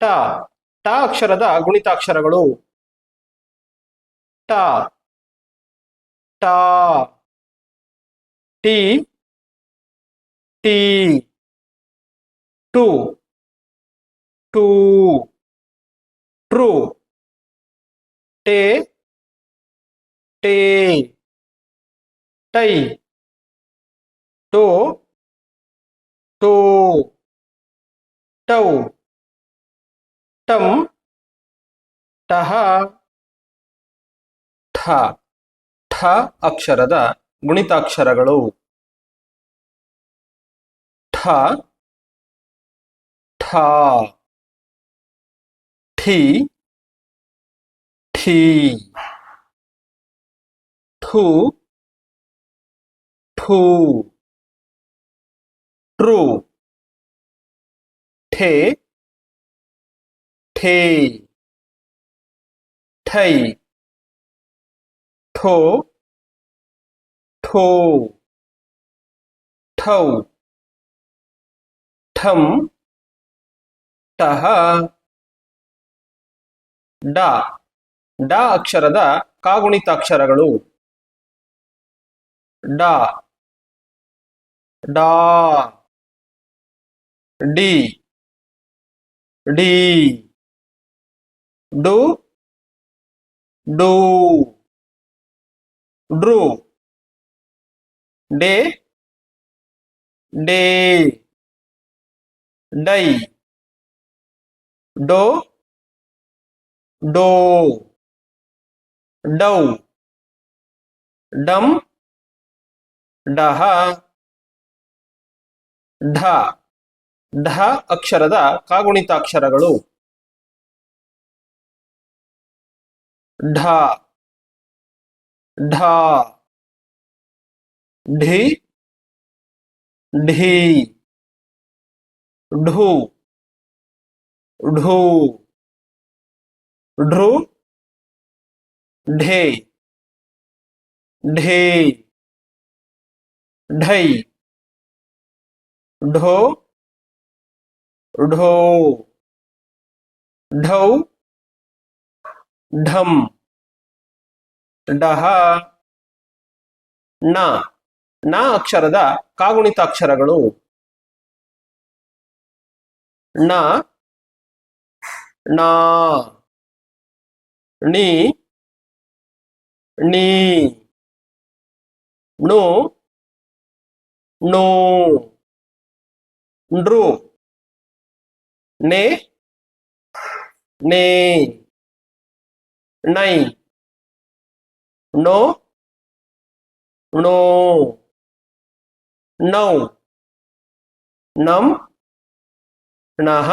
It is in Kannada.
ಟ ಟ ಅಕ್ಷರದ ಗುಣಿತಾಕ್ಷರಗಳು. ಟ ಟ, ಟಿ ಟಿ, ಟು ಟು, ಟ್ರೂ, ಟೇ ಟೇ, ಟೈ, ಟೋ ಟೋ, ಟೌ. ಟಂ ಟಹ ಠ ಠ ಅಕ್ಷರದ ಗುಣಿತಾಕ್ಷರಗಳು. ಠ ಠ ಠಿ. ಠಿ. ಠು. ಠೂ. ಟ್ರೂ ಠೇ. ಠೇ ಠೈ ಠೋ ಠೋ ಠೌ ಠಂ ಟಹ ಡ ಡ ಅಕ್ಷರದ ಕಾಗುಣಿತಾಕ್ಷರಗಳು. ಡ. ಡಾ. ಡಿ. ಡಿ. ಡು ಡು ಡ್ರು ಡೇ ಡೇ ಡೈ ಡೋ ಡೋ ಡೌ ಡಮ್ ಡಹ ಢ ಢ ಅಕ್ಷರದ ಕಾಗುಣಿತಾಕ್ಷರಗಳು ಢ ಢ ಢಿ ಢಿ ಢು ಢೂ ಢೃ ಢೇ ಢೇ ಢೈ ಢೋ ಢೋ ಢೌ ಢಂ. ಡಹ. ನ ನ ಅಕ್ಷರದ ಕಾಗುಣಿತಾಕ್ಷರಗಳು. ನ ನಾ ಣಿ. ಣಿ. ಣು. ಣೋ. ನೃ ನೆ ನೇ ನೈ ನೋ ಣೋ ನೌ ನಂ ಣಃ